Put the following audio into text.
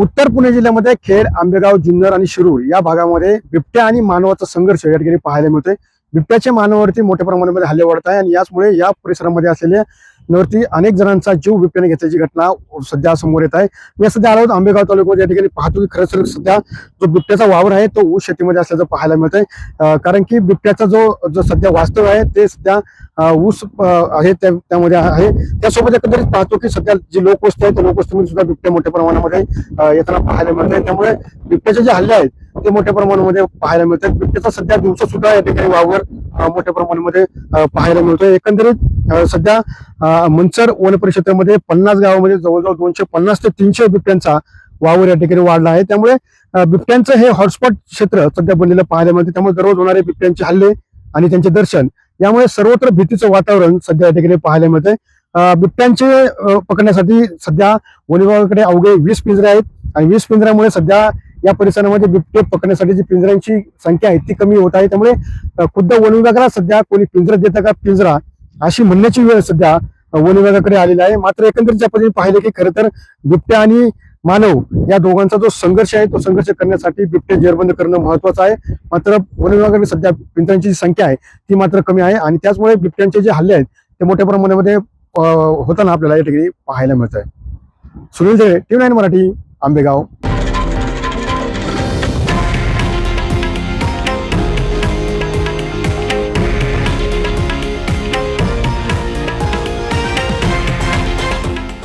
उत्तर पुणे जिल्ह्यामध्ये खेड आंबेगाव जुन्नर आणि शिरूर या भागामध्ये बिबट्या आणि मानवाचा संघर्ष या ठिकाणी पाहायला मिळतोय. बिबट्याचे मानवावरती मोठ्या प्रमाणामध्ये हल्ले वाढत आहे आणि याचमुळे या परिसरामध्ये असलेल्या यावरती अनेक जणांचा जीव बिबट्याने घेतल्याची घटना सध्या समोर येत आहे. मी सध्या आलो आंबेगाव तालुक्यामध्ये. या ठिकाणी पाहतो की खरंच सध्या जो बिबट्याचा वावर आहे तो ऊस शेतीमध्ये असल्याचं पाहायला मिळत आहे कारण की बिबट्याचा जो जो सध्या वास्तव आहे ते सध्या ऊस आहे त्या- त्यामध्ये आहे. त्यासोबत एकंदरीत पाहतो की सध्या जी लोकवस्ती आहे त्या लोकवस्तीमध्ये सुद्धा बिबट्या मोठ्या प्रमाणामध्ये येताना पाहायला मिळत आहे त्यामुळे बिबट्याचे जे हल्ले आहेत ते मोठ्या प्रमाणामध्ये पाहायला मिळतात बिबट्याचा सध्या दिवसा सुद्धा या ठिकाणी वावर मोठ्या प्रमाणामध्ये पाहायला मिळतोय. एकंदरीत सध्या मंचर वन परिषदेमध्ये पन्नास गावामध्ये जवळजवळ दोनशे पन्नास ते तीनशे बिबट्यांचा वावर या ठिकाणी वाढला आहे. त्यामुळे बिबट्यांचं हे हॉटस्पॉट क्षेत्र सध्या बनलेलं पाहायला मिळते त्यामुळे दररोज होणारे बिबट्यांचे हल्ले आणि त्यांचे दर्शन यामुळे सर्वत्र भीतीचं वातावरण सध्या या ठिकाणी पाहायला मिळतंय. बिबट्यांचे पकडण्यासाठी सध्या वन विभागाकडे अवघे वीस पिंजरे आहेत. आणि वीस पिंजऱ्यामुळे सध्या या परिसरामध्ये बिबटे पकडण्यासाठी जी पिंजऱ्यांची संख्या आहे ती कमी होत आहे. त्यामुळे खुद्द वन विभागाला सध्या कोणी पिंजरा देतं का पिंजरा? अशी म्हणण्याची वेळ सध्या वन विभागाकडे आलेली आहे. मात्र एकंदरीत ज्या पद्धतीने पाहिलं की खरं तर बिबट्या आणि मानव या दोघांचा जो संघर्ष आहे तो संघर्ष करण्यासाठी बिबटे जेरबंद करणं महत्वाचं आहे. मात्र वन विभागाकडे सध्या पिंजऱ्यांची जी संख्या आहे ती मात्र कमी आहे आणि त्याचमुळे बिबट्यांचे जे हल्ले आहेत ते मोठ्या प्रमाणामध्ये होताना आपल्याला या ठिकाणी पाहायला मिळत आहे सुनील जे टीव्ही नाईन मराठी आंबेगाव.